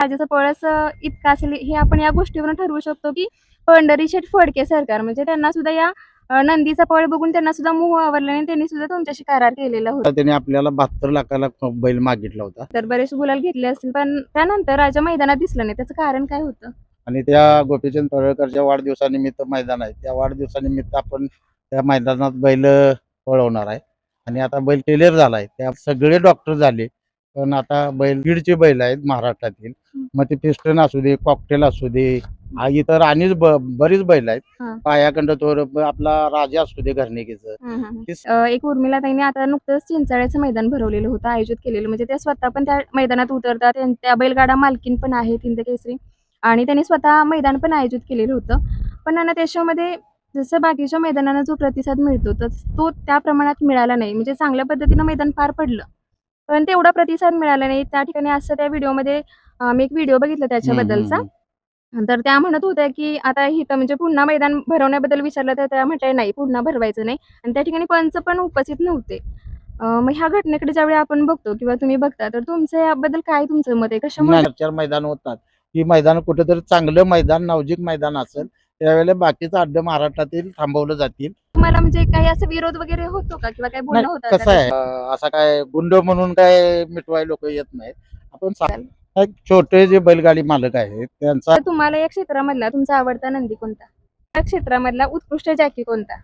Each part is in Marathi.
राजाचं पळस इतका असेल हे आपण या गोष्टीवरून ठरवू शकतो की पंढरी शेठ फडके सरकार म्हणजे त्यांना सुद्धा या नंदीचा पळ बघून त्यांना सुद्धा मोह आवरला आणि त्यांनी सुद्धा तुमच्याशी करार केलेला होता. त्याने आपल्याला बहात्तर लाखाला बैल मागितला होता. तर बरेच गुलाल घेतले असतील पण त्यानंतर राजा मैदानात दिसलं नाही. त्याचं कारण काय होतं? आणि त्या गोपीचंद पडळकरच्या वाढदिवसानिमित्त मैदान आहे. त्या वाढदिवसानिमित्त आपण त्या मैदानात बैल पळवणार आहे. आणि आता बैल टेलर झालाय. त्या सगळे डॉक्टर झाले. पण आता बैल बीडचे बैल आहेत महाराष्ट्रातील. मग ते पिस्टन असू दे कॉकटेल असू दे इतर आणि ब- बरीच बैल आहेत. हं. पायाखंड तोर आपला राजा असू दे घरणिकेचं. अ, एक उर्मिला ताईने आता नुकतंच चिंचाळ्याचं मैदान भरवलेलं होतं आयोजित केलेलं. म्हणजे त्या स्वतः पण त्या मैदानात उतरतात. त्यां- त्या बैलगाडा मालकीन पण आहे हिंद केसरी आणि त्यांनी स्वतः मैदान पण आयोजित केलेलं होतं. पण त्यांना त्याच्यामध्ये जसं बाकीच्या मैदानांना जो प्रतिसाद मिळतो तर तो त्या प्रमाणात मिळाला नाही. म्हणजे चांगल्या पद्धतीनं मैदान पार पडलं. पण तेवढा प्रतिसाद मिळाला नाही. त्या ठिकाणी असं त्या व्हिडिओमध्ये मी एक व्हिडिओ बघितला त्याच्याबद्दलचा. तर त्या म्हणत होत्या की आता इथं म्हणजे पुन्हा मैदान भरवण्याबद्दल विचारलं तर त्या म्हटल्या नाही पुन्हा भरवायचं नाही. आणि त्या ठिकाणी पंच पण उपस्थित नव्हते. मग ह्या घटनेकडे ज्यावेळी आपण बघतो किंवा तुम्ही बघता तर तुमचं याबद्दल काय तुमचं मत आहे? कशामुळे मैदान होतात. ही मैदान कुठेतरी चांगलं मैदान नावजिक मैदान असेल त्यावेळेला बाकीचं अड्डे महाराष्ट्रातील थांबवलं जातील. तुम्हाला म्हणजे काही असं विरोध वगैरे होतो का? किंवा काही बोलणं नाही, होतं कसं आहे अं, असा काय गुंड म्हणून काय मिटवाय लोक येत नाहीत. आपण एक छोटे जे बैलगाडी मालक आहेत त्यांचा तर तुम्हाला या क्षेत्रामधला तुमचा आवडता नंदी कोणता? या क्षेत्रामधला उत्कृष्ट जॅकी कोणता?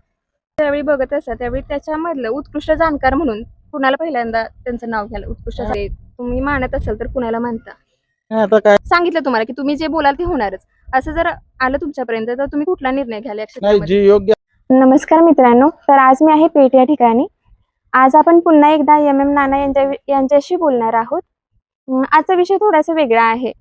त्यावेळी बघत असा त्यावेळी त्याच्यामधलं उत्कृष्ट जाणकार म्हणून कुणाला पहिल्यांदा त्यांचं नाव घ्याल उत्कृष्ट. तुम्ही मानत असाल तर कुणाला मानता? नाही, आता काय सांगितलं तुम्हाला की तुम्ही जे बोलाल ते होणारच. असं जर आलं तुमच्यापर्यंत तर तुम्ही कुठला निर्णय घ्याल या नाही क्षेत्रामध्ये? जी योग्य नमस्कार मित्रांनो तर आज मी आहे पेठ या ठिकाणी. आज आपण पुन्हा एकदा एम एम नाना यांच्या यांच्याशी बोलणार आहोत. आजचा विषय थोडासा वेगळा आहे.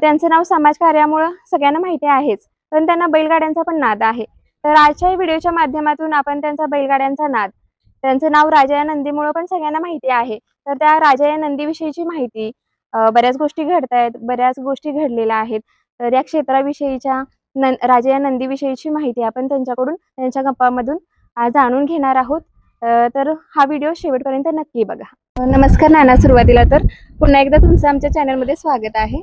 त्यांचं नाव समाजकार्यामुळं सगळ्यांना माहिती आहेच पण त्यांना बैलगाड्यांचा पण नाद आहे. तर आजच्या व्हिडिओच्या माध्यमातून आपण त्यांचा बैलगाड्यांचा नाद त्यांचं नाव राजा या नंदीमुळं पण सगळ्यांना माहिती आहे. तर त्या राजा या नंदीविषयीची माहिती बऱ्याच गोष्टी घडत आहेत बऱ्याच गोष्टी घडलेल्या आहेत. तर या क्षेत्राविषयीच्या नं राजा या नंदीविषयीची माहिती आपण त्यांच्याकडून त्यांच्या गप्पामधून आज जाणून घेणार आहोत. तर हा व्हिडिओ शेवटपर्यंत नक्की बघा. नमस्कार नाना सुरुवातीला तर पुन्हा एकदा तुमचं आमच्या चॅनलमध्ये स्वागत आहे.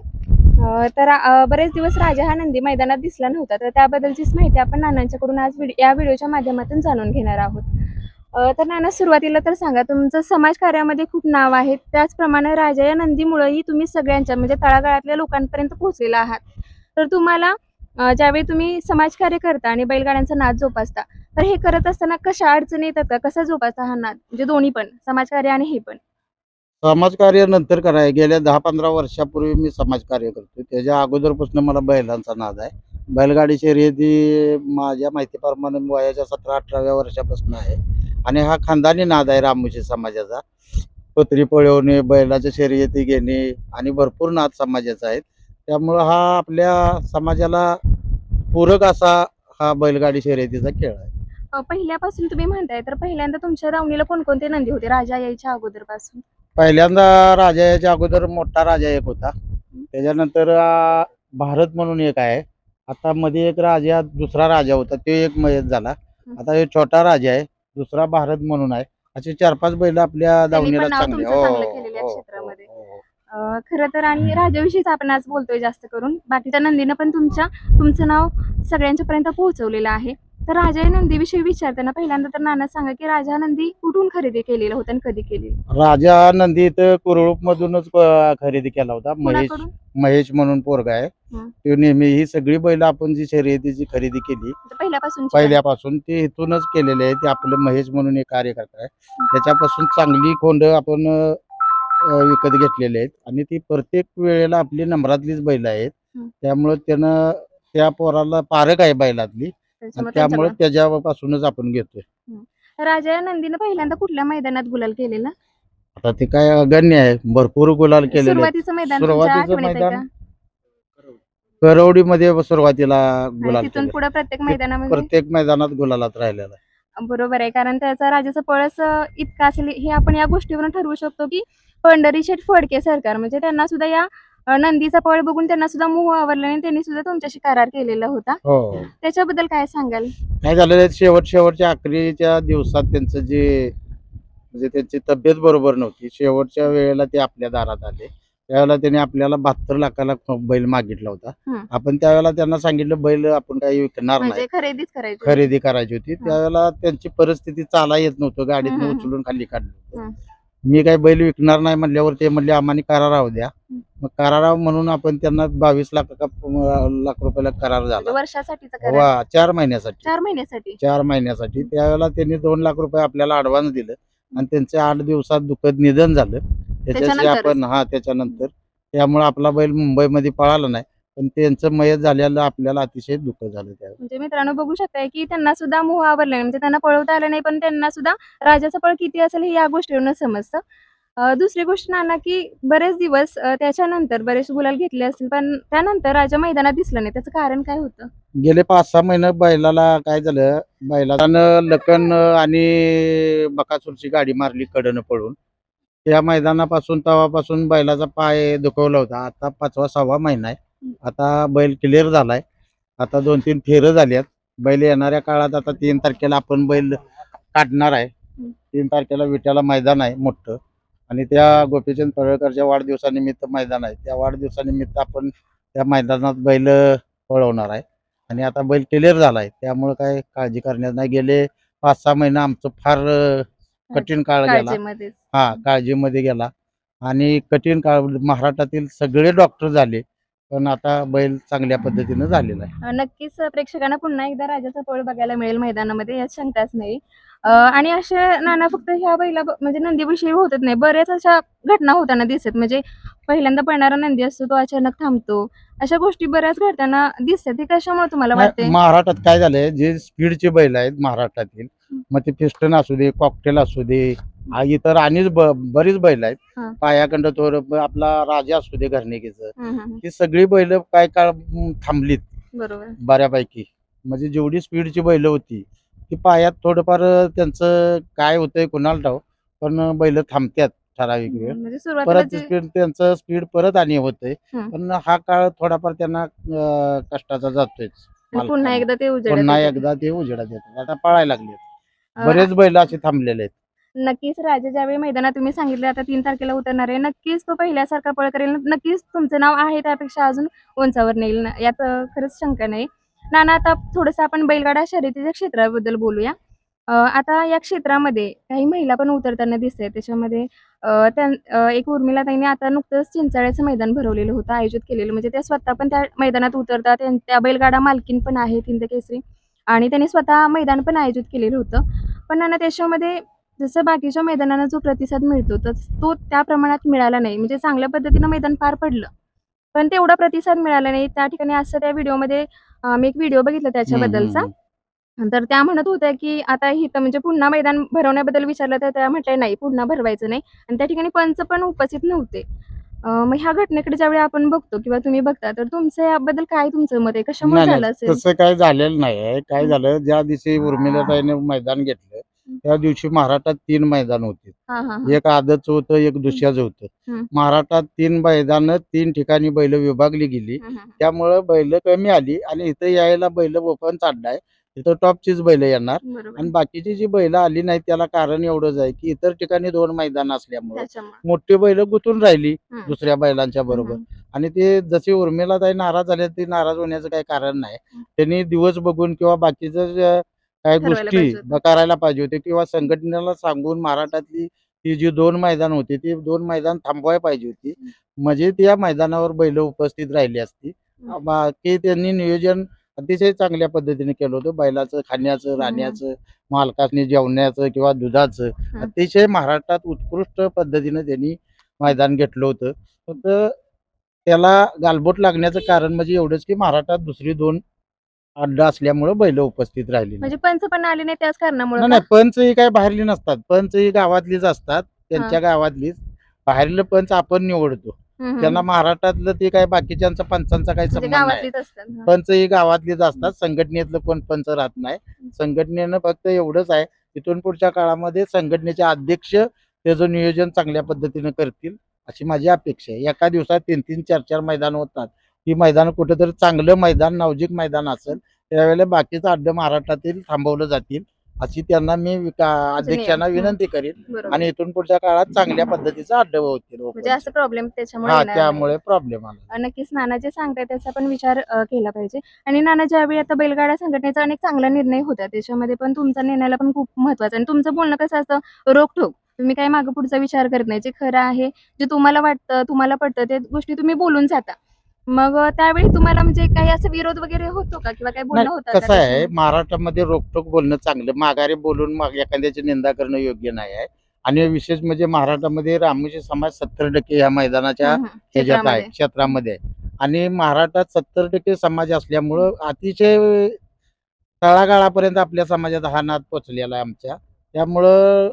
तर बरेच दिवस राजा हा नंदी मैदानात दिसला नव्हता तर त्याबद्दलचीच माहिती आपण नानांच्याकडून आज व्हिडिओ या व्हिडिओच्या माध्यमातून जाणून घेणार आहोत. तर नाना सुरुवातीला तर सांगा तुमचं समाज कार्यामध्ये खूप नाव आहे त्याचप्रमाणे राजा या नंदीमुळेही तुम्ही सगळ्यांच्या म्हणजे तळागाळातल्या लोकांपर्यंत पोहोचलेला आहात. तर तुम्हाला ज्यावेळी तुम्ही समाजकार्य करता आणि बैलगाड्यांचा नाद जोपासता तर हे करत असताना कशा अडचणी येतात का? कसा जोपासता हा नाद? म्हणजे दोन्ही पण समाजकार्य आणि हे पण. समाजकार्य नंतर कराय गेल्या दहा पंधरा वर्षापूर्वी मी समाजकार्य करतो त्याच्या अगोदरपासून मला बैलांचा नाद आहे. बैलगाडी शर्यती माझ्या माहितीप्रमाणे वयाच्या सतरा अठराव्या वर्षापासून आहे. आणि हा खानदानी नाद आहे रामोशी समाजाचा. पत्री पळवणे बैलाच्या शर्यती घेणे आणि भरपूर नाद समाजाचा आहेत. त्यामुळं हा आपल्या समाजाला पूरक असा हा बैलगाडी शर्यतीचा खेळ आहे. अ, पहिल्यापासून तुम्ही म्हणताय तर पहिल्यांदा तुमच्या दावणीला कोणकोणते नंदी होते? राजा यायच्या अगोदरपासून. पहिल्यांदा राजा याच्या अगोदर मोठा राजा एक होता. त्याच्यानंतर आ, भारत म्हणून एक आहे. आता मध्ये एक राजा दुसरा राजा होता ते एक मयत झाला. आता हे छोटा राजा आहे दुसरा भारत म्हणून आहे. असे चार पाच बैल आपल्या पण दावणीला नाव चांगले तुमचं हो, चांगलं केलेलं आहे हो, क्षेत्रामध्ये. हो, हो. खरं तर आणि राजाविषयीच आपण आज बोलतोय जास्त करून. बाकीच्या नंदीनं पण तुमच्या तुमचं नाव सगळ्यांच्या पर्यंत पोहोचवलेलं आहे. तर राजा नंदीविषयी विचारताना पहिल्यांदा तर नाना सांगा की राजा नंदी कुठून खरेदी केलेलं होतं आणि कधी केलेलं? राजा नंदी इथं कुरळूप मधूनच खरेदी केला होता. महेश कुणाकडून? महेश म्हणून पोरगा आहे. हं. तो नेहमी ही सगळी बैल आपण जी शर्यतीची खरेदी केली पहिल्यापासून पहिल्यापासून ते इथूनच केलेले आहे. ते आपले महेश म्हणून एक कार्यकर्ता आहे. त्याच्यापासून चांगली खोंड आपण अ, विकत घेतलेले आहेत. आणि ती प्रत्येक वेळेला आपली नंबरातलीच बैल आहेत. त्यामुळे त्यानं त्या पोराला पारक आहे बैलातली. आणि त्यामुळे. त्याच्यापासूनच आपण घेतोय. राजा या नंदीनं पहिल्यांदा कुठल्या मैदानात गुलाल केलेला? आता ते काय अगण्य आहे. भरपूर गुलाल केलेले आहेत. सुरुवातीचं मैदान तुमच्या सुरुवातीचं आठवणीत आहे मैदान का? करवडीमध्ये सुरुवातीला आणि गुलाल तिथून केले पुढे प्रत्येक मैदानामध्ये? प्रत्येक मैदानात गुलालात राहिलेला आहे. बरोबर आहे. कारण त्याचा राजाचा पळस अ, इतका असेल हे आपण या गोष्टीवरून ठरवू शकतो की पंढरी शेठ फडके सरकार. म्हणजे त्यांना सुद्धा या नंदीचा पळ बघून त्यांना सुद्धा मोह आवरला आणि त्यांनी सुद्धा तुमच्याशी करार केलेला होता. हो. त्याच्याबद्दल काय सांगाल? काय झालेलं आहे. शेवट शेवटच्या अखेरीच्या दिवसात त्यांचं जे म्हणजे त्यांची तब्येत बरोबर नव्हती. शेवटच्या वेळेला ते आपल्या दारात आले. त्यावेळेला त्यांनी आपल्याला बहात्तर लाखाला बैल मागितला होता. हं. आपण त्यावेळेला त्यांना सांगितलं बैल आपण काही विकणार नाही. म्हणजे खरेदीच करायची खरेदी करायची होती. त्यावेळेला त्यांची परिस्थिती चाला येत नव्हतं. गाडीत हं, हं. उचलून खाली काढलं हं. होतं. मी काही बैल विकणार नाही म्हणल्यावर ते म्हणले आम्हाला कराराव द्या. मग कराराव म्हणून आपण त्यांना बावीस लाख लाख रुपयाला करार म्हणजे झाला वर्षासाठीचा करार? वा चार महिन्यासाठी. चार महिन्यासाठी? चार महिन्यासाठी. त्यावेळेला त्यांनी दोन लाख रुपये आपल्याला ऍडव्हान्स दिलं आणि त्यांचे आठ दिवसात दुःखद निधन झालं. त्याच्याशी? आपण हा त्याच्यानंतर. त्यामुळे आपला बैल मुंबईमध्ये पळाला नाही. पण त्यांचं मयत झालेलं आपल्याला अतिशय दुःख झालं त्यावेळेला म्हणजे मित्रांनो बघू शकताय की त्यांना सुद्धा मोह आवरला नाही म्हणजे त्यांना पळवता आलं नाही पण त्यांना सुद्धा राजाचा पळ किती असेल हे या गोष्टीवरून समजतं. अं, दुसरी गोष्ट नाना की बरेच दिवस अं, त्याच्यानंतर बरेच गुलाल घेतले असतील पण त्यानंतर राजा मैदानात दिसला नाही. त्याचं कारण काय होतं? गेले पाच सहा महिने बैलाला काय झालं? बैलानं लखन आणि बकासूरची गाडी मारली कडनं पळून. त्या मैदानापासून तेव्हापासून बैलाचा पाय दुखवला होता. आता पाचवा सहावा महिना आहे. आता बैल क्लिअर झालाय. आता दोन तीन फेरं झाल्यात बैल येणाऱ्या काळात आता तीन तारखेला आपण बैल काढणार आहे. तीन तारखेला विट्याला मैदान आहे मोठं. आणि त्या गोपीचंद पडळकरच्या वाढदिवसानिमित्त मैदान आहे. त्या वाढदिवसानिमित्त आपण त्या मैदानात बैल पळवणार आहे. आणि आता बैल क्लिअर झालाय. त्यामुळे काय काळजी करण्यात नाही. गेले पाच सहा महिने आमचं फार कठीण काळ गेला. हा काळजीमध्ये गेला. आणि कठीण काळ महाराष्ट्रातील सगळे डॉक्टर झाले. पण आता बैल चांगल्या पद्धतीनं झालेला आहे. नक्कीच प्रेक्षकांना पुन्हा एकदा राजाचा पळ बघायला मिळेल मैदानामध्ये यात शंकाच नाही. अं, आणि असे नाना फक्त ह्या बैला म्हणजे नंदीविषयी होतच नाही बऱ्याच अशा घटना होताना दिसत म्हणजे पहिल्यांदा पळणारा नंदी असतो तो अचानक थांबतो. अशा गोष्टी बऱ्याच घडताना दिसतात. ते कशामुळे तुम्हाला वाटते नाही, महाराष्ट्रात काय झालंय जे स्पीडचे बैल आहेत महाराष्ट्रातील मग ते पिस्टन असू दे कॉकटेल असू दे आ, इतर आणि ब- बरीच बैल आहेत. हा. पायाखंड थोर आपला राजा असू दे घरणिकेचं. ही सगळी बैल काय काळ म, थांबलीत. बरोबर. बऱ्यापैकी. म्हणजे जेवढी स्पीडची बैल होती ती पायात थोडंफार त्यांचं काय होतंय कुणाला ठाव पण बैल थांबत्यात ठराविक वेळ. म्हणजे सुरुवातीला परत जे- स्पीड त्यांचं स्पीड परत आणि होतंय. हं. पण हा काळ थोडाफार त्यांना अं, कष्टाचा जातोय पुन्हा एकदा ते उजेडात पुन्हा. एकदा ते उजेडात येतात. आता पळायला लागले बरेच बैल असे थांबलेले आहेत. नक्कीच राजा ज्यावेळी मैदानात तुम्ही सांगितलं आता तीन तारखेला उतरणार आहे. नक्कीच तो पहिल्यासारखा पळ करेल. नक्कीच तुमचं नाव आहे त्यापेक्षा अजून उंचावर नेईल. ना यात खरंच शंका नाही. नाना आता थोडंसं आपण बैलगाडा शर्यतीच्या क्षेत्राबद्दल बोलूया. आता या क्षेत्रामध्ये काही महिला पण उतरताना दिसत आहेत. त्याच्यामध्ये त्या एक उर्मिला ताईने आता नुकतंच चिंचाळ्याचं मैदान भरवलेलं होतं आयोजित केलेलं. म्हणजे त्या स्वतः पण त्या मैदानात उतरतात. त्यां- त्या बैलगाडा मालकीन पण आहे हिंद केसरी आणि त्यांनी स्वतः मैदान पण आयोजित केलेलं होतं. पण नाना त्याच्यामध्ये जसं बाकीच्या मैदानांना जो प्रतिसाद मिळतो तर तो त्या प्रमाणात मिळाला नाही. म्हणजे चांगल्या पद्धतीनं मैदान पार पडलं. पण तेवढा प्रतिसाद मिळाला नाही. त्या ठिकाणी असं त्या व्हिडिओमध्ये मी एक व्हिडिओ बघितला त्याच्याबद्दलचा. तर त्या म्हणत होत्या की आता इथं म्हणजे पुन्हा मैदान भरवण्याबद्दल विचारलं तर त्या म्हटल्या नाही पुन्हा भरवायचं नाही. आणि त्या ठिकाणी पंच पण उपस्थित नव्हते. मग ह्या घटनेकडे ज्यावेळी आपण बघतो किंवा तुम्ही बघता तर तुमचं याबद्दल काय तुमचं मत आहे? कशामुळे झालं असेल? तसं काय झालेलं नाही काय. झालं? ज्या दिवशी उर्मिलाताईने मैदान घेतलं त्या दिवशी महाराष्ट्रात तीन मैदान होते हा हा हा. एक आदतचं होतं एक दुसऱ्याचं होतं हं. महाराष्ट्रात तीन मैदान तीन ठिकाणी बैल विभागली गेली हं, हं, त्यामुळं बैल कमी आली आणि इथं यायला बैल ओपन चाललाय इथं टॉपचीच बैल येणार. बरोबर आणि बाकीची जी बैल आली नाही त्याला कारण एवढंच आहे की इतर ठिकाणी दोन मैदान असल्यामुळे त्याच्यामुळे मोठी बैल गुंतून राहिली. दुसऱ्या बैलांच्या बरोबर आणि ते जशी उर्मिला ताई नाराज झाले ती नाराज होण्याचं काही कारण नाही. त्यांनी दिवस बघून किंवा बाकीचं जे काय ठरवायला गोष्टी करायला पाहिजे होते किंवा संघटनेला सांगून महाराष्ट्रातली ती जी दोन मैदान होती ती दोन मैदान थांबवायला पाहिजे होती. म्हणजे त्या मैदानावर बैल उपस्थित राहिली असती. बाकी त्यांनी नियोजन अतिशय चांगल्या पद्धतीने केलं होतं बैलाचं खाण्याचं. राहण्याचं मालकाने जेवण्याचं किंवा दुधाचं. अतिशय महाराष्ट्रात उत्कृष्ट पद्धतीने त्यांनी मैदान घेतलं होतं फक्त त्याला गालबोट लागण्याचं कारण म्हणजे एवढंच की महाराष्ट्रात दुसरी दोन अड्डा असल्यामुळे बैल उपस्थित राहिली. म्हणजे पंच पण आले नाही त्याच कारणामुळे नाही नाही, पंच ही काय बाहेरली नसतात. पंच ही गावातलीच असतात त्यांच्या गावातलीच. बाहेरलं पंच आपण निवडतो. त्यांना महाराष्ट्रातलं ते काय बाकीच्यांचा पंचांचा काही म्हणजे संबंध नाही. पंच ही गावातलीच असतात संघटनेतलं कोण पंच राहत नाही. संघटनेनं फक्त एवढंच आहे इथून पुढच्या काळामध्ये संघटनेचे अध्यक्ष त्याचं नियोजन चांगल्या पद्धतीनं करतील अशी माझी अपेक्षा आहे. एका दिवसात तीन तीन चार चार मैदान होतात. ही मैदान कुठेतरी चांगलं मैदान नवजिक मैदान असेल त्यावेळेला बाकीचं अड्डं महाराष्ट्रातील थांबवलं जातील अशी त्यांना मी अध्यक्षांना. विनंती करीन. आणि इथून पुढच्या काळात चांगल्या पद्धतीचा अड्डा होतील म्हणजे असं प्रॉब्लेम त्याच्यामुळे. त्यामुळे प्रॉब्लेम आला. नक्कीच नाना जे सांगताय त्याचा पण विचार केला पाहिजे. आणि नाना ज्यावेळी आता बैलगाडा संघटनेचा अनेक चांगला निर्णय होता त्याच्यामध्ये पण तुमचा निर्णयाला पण खूप महत्त्वाचा आणि तुमचं बोलणं कसं असतं? रोखठोक. तुम्ही काही मागे पुढचा विचार करत नाही. जे खरं आहे जे तुम्हाला वाटतं तुम्हाला पटतं ते गोष्टी तुम्ही बोलून जाता. मग त्यावेळी तुम्हाला म्हणजे काही असं विरोध वगैरे होतो का किंवा काही बोलणं होतं कसं आहे? महाराष्ट्रामध्ये रोखटोक बोलणं चांगलं माघारी बोलून माग एखाद्याची निंदा करणं योग्य नाही आहे आणि विशेष म्हणजे महाराष्ट्रामध्ये रामोशी समाज सत्तर टक्के या मैदानाच्या. ह्याच्यात आहे क्षेत्रामध्ये. आणि महाराष्ट्रात सत्तर टक्के समाज असल्यामुळं अतिशय तळागाळापर्यंत आपल्या समाजात हा नाद पोचलेला आहे आमच्या त्यामुळं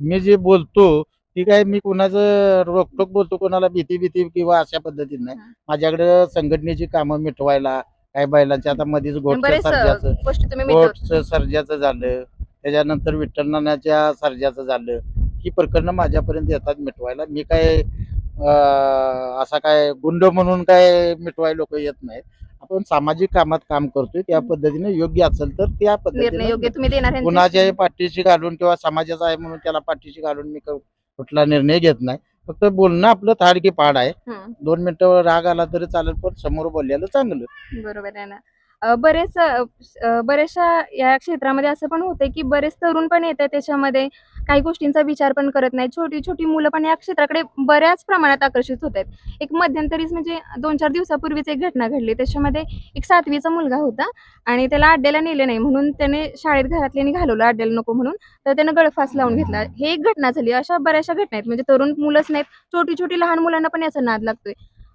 मी जे बोलतो ती काय मी कुणाचं रोकटोक बोलतो कोणाला भीती भीती किंवा अशा पद्धतीने नाही. माझ्याकडे संघटनेची कामं मिटवायला काय बैलांच्या आता मध्येच गोट बरेच अ, सर्जाचं गोष्टी तुम्ही मिटवता. गोटचं सर्जाचं झालं त्याच्यानंतर विठ्ठलनानाच्या सर्जाचं झालं ही प्रकरणं माझ्यापर्यंत येतात मिटवायला मी काय अं, असा काय गुंड म्हणून काय मिटवाय लोक येत नाहीत आपण सामाजिक कामात काम करतोय त्या पद्धतीने योग्य असेल तर त्या निर्णय योग्य पद्धतीने तुम्ही देणार ह्यांचे? कुणाच्याही पाठीशी घालून किंवा समाजाचा आहे म्हणून त्याला पाठीशी घालून मी क- कुठला निर्णय घेत नाही. फक्त बोलणं आपलं थाड की पाड आहे. दोन मिनिटं राग आला तरी चालेल पण समोर बोललेलं चांगलं. बरोबर आहे ना. बरेच बऱ्याचशा या क्षेत्रामध्ये असं पण होतंय की बरेच तरुण पण येत आहेत त्याच्यामध्ये काही गोष्टींचा विचार पण करत नाही छोटी छोटी मुलं पण या क्षेत्राकडे बऱ्याच प्रमाणात आकर्षित होत आहेत. एक मध्यंतरीच म्हणजे दोन चार दिवसापूर्वीच एक घटना घडली. त्याच्यामध्ये एक सातवीचा मुलगा होता आणि त्याला अड्ड्याला नेले नाही म्हणून त्याने शाळेत घरातल्याने घालवलं अड्ड्याला नको म्हणून. तर त्यानं गळफास लावून घेतला. हे एक घटना झाली. अशा बऱ्याचशा घटना आहेत. म्हणजे तरुण मुलंच नाहीत. छोटी छोटी लहान मुलांना पण याचा नाद लागतोय.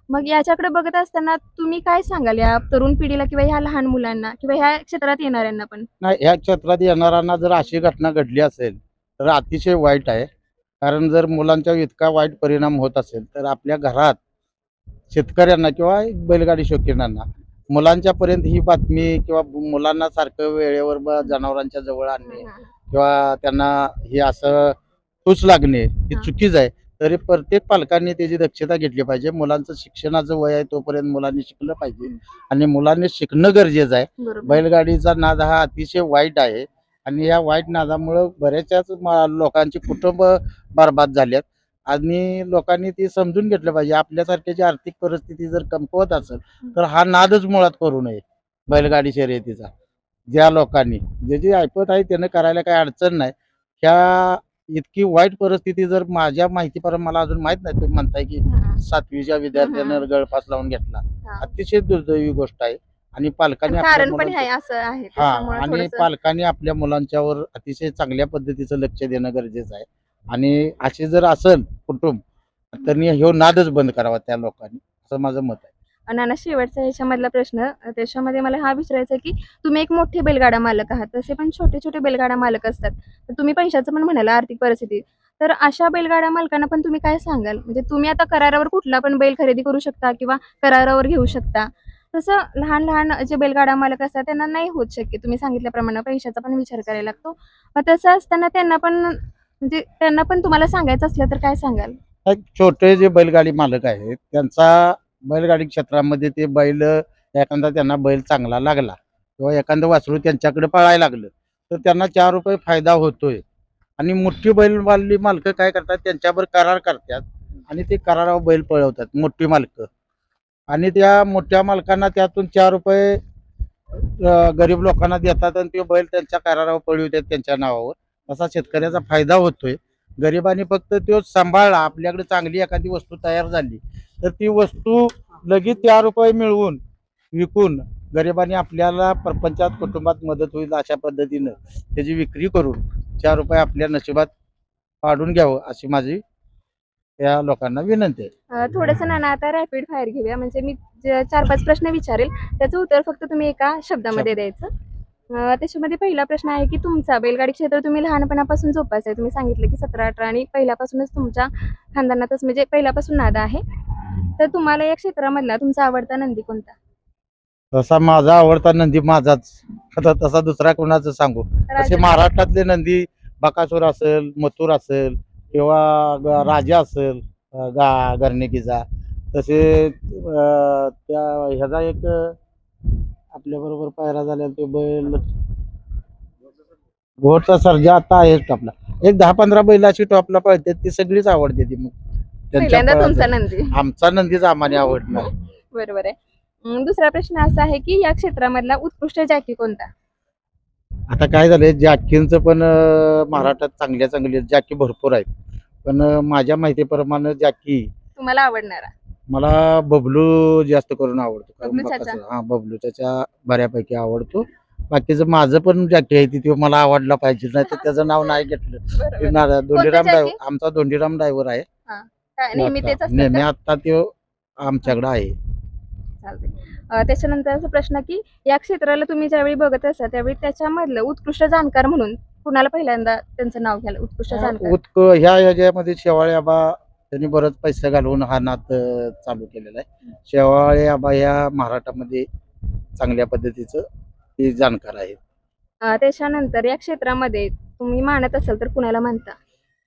मग याच्याकडे बघत असताना तुम्ही काय सांगाल या तरुण पिढीला किंवा ह्या लहान मुलांना किंवा ह्या क्षेत्रात येणाऱ्यांना पण? नाही ह्या क्षेत्रात येणाऱ्यांना जर अशी घटना घडली असेल तर अतिशय वाईट आहे. कारण जर मुलांच्या इतका वाईट परिणाम होत असेल तर आपल्या घरात शेतकऱ्यांना किंवा बैलगाडी शौकीनांना मुलांच्या पर्यंत ही बातमी किंवा मुलांना सारखं वेळेवर जनावरांच्या जवळ आणणे किंवा त्यांना हे असं ठूस लागणे हा. चुकीच आहे. तरी प्रत्येक पालकांनी त्याची दक्षता घेतली पाहिजे. मुलांचं शिक्षणाचं वय आहे तोपर्यंत मुलांनी शिकलं पाहिजे. आणि मुलांनी शिकणं गरजेचं आहे. बैलगाडीचा नाद हा अतिशय वाईट आहे. आणि या वाईट नादामुळं बऱ्याचशाच लोकांची कुटुंब बरबाद झाल्यात. आणि लोकांनी ते समजून घेतलं पाहिजे. आपल्यासारख्याची आर्थिक परिस्थिती जर कमकुवत असेल तर हा नादच मुळात करू नये बैलगाडी शर्यतीचा. ज्या लोकांनी जे जे ऐकत आहे त्यानं करायला काही अडचण नाही. ह्या इतकी वाईट परिस्थिती जर माझ्या माहितीप्रमाणे मला अजून माहीत नाही तुम्ही म्हणताय की हा. सातवीच्या विद्यार्थ्यानं गळफास लावून घेतला. हा. अतिशय दुर्दैवी गोष्ट आहे. आणि पालकांनी हा आणि पालकांनी आपल्या मुलांच्यावर अतिशय चांगल्या पद्धतीचं लक्ष देणं गरजेचं आहे. आणि असे जर असेल कुटुंब तर ह्यो नादच बंद करावा त्या लोकांनी असं माझं मत आहे. नाना शेवटचा ह्याच्यामधला प्रश्न त्याच्यामध्ये मला हा विचारायचा की तुम्ही एक मोठे बैलगाडा मालक आहात तसे पण छोटे छोटे बैलगाडा मालक असतात. तर तुम्ही पैशाचं पण म्हणाला आर्थिक परिस्थिती. तर अशा बैलगाडा मालकांना पण तुम्ही काय सांगाल? म्हणजे तुम्ही आता करारावर कुठला पण बैल खरेदी करू शकता किंवा करारावर घेऊ शकता. तसं लहान लहान जे बैलगाडा मालक असतात त्यांना नाही होत शक्य. तुम्ही सांगितल्याप्रमाणे पैशाचा पण विचार करायला लागतो. मग तसं असताना त्यांना पण म्हणजे त्यांना पण तुम्हाला सांगायचं असलं तर काय सांगाल? छोटे जे बैलगाडी मालक आहेत त्यांचा बैलगाडी क्षेत्रामध्ये ते बैल एखादा त्यांना बैल चांगला लागला किंवा एखादं वासरू त्यांच्याकडे पळायला लागलं तर त्यांना चार रुपये फायदा होतोय. आणि मोठी बैलवाली मालकं काय करतात? त्यांच्यावर करार करतात आणि ते करारावर बैल पळवतात मोठी मालकं. आणि त्या मोठ्या मालकांना त्यातून चार रुपये गरीब लोकांना देतात आणि ते बैल त्यांच्या करारावर पळवतात त्यांच्या नावावर. असा शेतकऱ्याचा फायदा होतोय. गरिबांनी फक्त तो सांभाळला आपल्याकडे चांगली एखादी वस्तू तयार झाली तर ती वस्तू लगेच चार रुपये मिळवून विकून गरिबांनी आपल्याला प्रपंचात कुटुंबात मदत होईल अशा पद्धतीनं त्याची विक्री करून चार रुपये आपल्या नशिबात पाडून घ्यावं अशी माझी या लोकांना विनंती आहे. थोडंसं नाना आता रॅपिड फायर घेऊया. म्हणजे मी चार पाच प्रश्न विचारेल. त्याचं उत्तर फक्त तुम्ही एका शब्दामध्ये द्यायचं. त्याच्यामध्ये पहिला प्रश्न आहे की तुमचा बैलगाडी क्षेत्र तुम्ही लहानपणापासून जोपासाय तुम्ही सांगितलं की सतरा अठरा आणि पहिल्यापासूनच तुमच्या खानदानातच म्हणजे पहिल्यापासून नाद आहे. तर तुम्हाला या क्षेत्रामधला तुमचा आवडता नंदी कोणता? तसा माझा आवडता नंदी माझाच. आता तसा दुसरा कोणाचं सांगू? तसे महाराष्ट्रातले नंदी बकासूर असेल मथुर असेल किंवा ग- राजा असेल अ, गा गर्णिकीचा तसे अ, त्या ह्याचा एक आपल्या बरोबर पायरा झाल्या ते बैल. घोडचा सर्जा आता आहेच टॉपला. एक दहा पंधरा बैल अशी टॉपला पळतात ती सगळीच आवडते ती मग. पहिल्यांदा तुमचा पळाला. नंदी. आमचा नंदीच आम्हाला आवडणार. बरोबर आहे. अं, दुसरा प्रश्न असा आहे की या क्षेत्रामधला उत्कृष्ट जॅकी कोणता? आता काय झालंय जॅकींचं पण अं, महाराष्ट्रात चांगल्या चांगले जॅकी भरपूर आहेत. पण अं, माझ्या माहितीप्रमाणे जॅकी तुम्हाला आवडणारा? मला बबलू जास्त करून आवडतो. कारण बबलू चाचा. हा बबलू त्याच्या बऱ्यापैकी आवडतो. बाकीचं माझं पण जॅकी आहे ती तो मला आवडला पाहिजे. नाही तर त्याचं नाव नाही घेतलं. बरोबर. दोंडीराम जॅकी? ड्रायव्हर आमचा दोंडीराम ड्रायव्हर आहे. काय, नेहमी तेच असतात नेहमी का? आता तो आमच्याकडे आहे. चालतंय. अं, त्याच्यानंतरचा प्रश्न की या क्षेत्राला तुम्ही ज्यावेळी बघत असा त्यावेळी त्याच्यामधलं उत्कृष्ट जाणकार म्हणून कुणाला पहिल्यांदा त्यांचं नाव घ्याल उत्कृष्ट जाणकार? उत्क ह्या ह्याच्यामध्ये शेवाळे आबा त्यांनी बरंच पैसे घालवून हा नात अं, चालू केलेला आहे. शेवाळे आबा ह्या महाराष्ट्रामध्ये चांगल्या पद्धतीचं ते जाणकार आहेत. अं, त्याच्यानंतर या क्षेत्रामध्ये तुम्ही मानत असाल तर कुणाला मानता?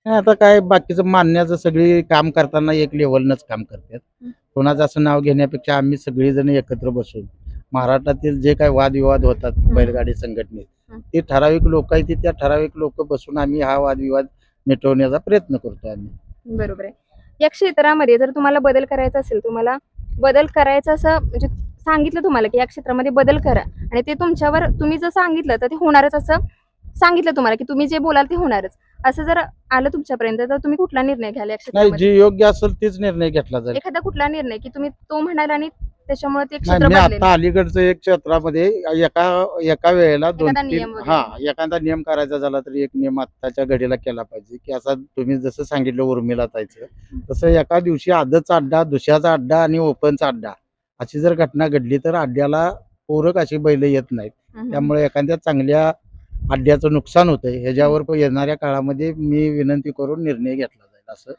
आता काय बाकीचं मानण्याचं सगळी काम करताना एक लेवलनच काम करतात. कोणाचं असं नाव घेण्यापेक्षा आम्ही सगळेजण एकत्र बसून महाराष्ट्रातील जे काही वादविवाद होतात बैलगाडी संघटनेत. ते ठराविक लोक आहेत त्या ठराविक लोक बसून आम्ही हा वादविवाद मिटवण्याचा प्रयत्न करतो आम्ही. बरोबर आहे. या क्षेत्रामध्ये जर तुम्हाला बदल करायचा असेल तुम्हाला बदल करायचा असं म्हणजे सांगितलं तुम्हाला की या क्षेत्रामध्ये बदल करा आणि ते तुमच्यावर तुम्ही जर सांगितलं तर ते होणारच असं सांगितलं तुम्हाला की तुम्ही जे बोलाल ते होणारच. असं जर आलं तुमच्यापर्यंत तर तुम्ही कुठला निर्णय घ्याल या नाही क्षेत्रामध्ये? जे योग्य असेल तीच निर्णय घेतला जाईल. एखादा कुठला निर्णय की तुम्ही तो म्हणाल आणि त्याच्यामुळे ते नाही क्षेत्र मी बदलेल? आता अलीकडचं एक क्षेत्रामध्ये एका एका वेळेला दोन एखादा तीन नियम वगैरे. हा एखादा नियम करायचा झाला तरी एक नियम आत्ताच्या घडीला केला पाहिजे. की असा तुम्ही जसं सांगितलं उर्मिला ताईचं तसं एका दिवशी आदतचा अड्डा दुसऱ्याचा अड्डा आणि ओपनचा अड्डा अशी जर घटना घडली तर अड्ड्याला पूरक अशी बैल येत नाहीत. हम्म. त्यामुळे एखाद्या चांगल्या अड्ड्याचं नुकसान होतंय. ह्याच्यावर पण येणाऱ्या काळामध्ये मी विनंती करून निर्णय घेतला जाईल असं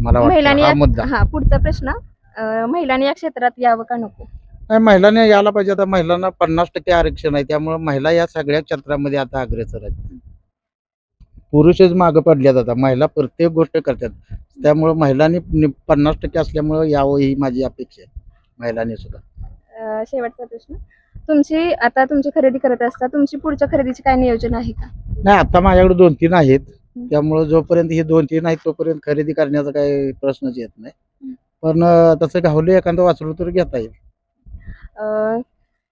मला महिलांनी वाटतं हा मुद्दा. हा पुढचा प्रश्न. अं, महिलांनी या क्षेत्रात यावं का नको? नाही महिलांनी यायला पाहिजे. आता महिलांना पन्नास टक्के आरक्षण आहे. त्यामुळे महिला या सगळ्या क्षेत्रामध्ये आता अग्रेसर आहेत. पुरुषच मागं पडल्यात आता. महिला प्रत्येक गोष्ट करतात. त्यामुळे महिलांनी नि- पन्नास टक्के असल्यामुळे यावं ही माझी अपेक्षा आहे. महिलांनी सुद्धा. अं, शेवटचा प्रश्न. तुमची आता तुमची खरेदी करत असता तुमची पुढच्या खरेदीची काय नियोजन आहे का नाही आता माझ्याकडे दोन तीन आहेत. त्यामुळे जोपर्यंत हे दोन तीन आहेत तोपर्यंत खरेदी करण्याचा काही प्रश्नच येत नाही. पण तसं गावले एखादं वाचलं तर घेता येईल अं,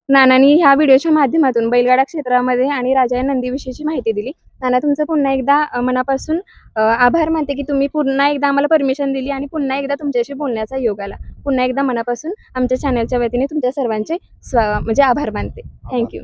नानांनी ह्या व्हिडिओच्या माध्यमातून बैलगाडा क्षेत्रामध्ये आणि राजा नंदीविषयीची माहिती दिली. नाना तुमचं पुन्हा एकदा मनापासून आभार मानते की तुम्ही पुन्हा एकदा आम्हाला परमिशन दिली आणि पुन्हा एकदा तुमच्याशी बोलण्याचा योग आला. पुन्हा एकदा मनापासून आमच्या चॅनलच्या वतीने तुमच्या सर्वांचे स्व म्हणजे आभार मानते. थँक्यू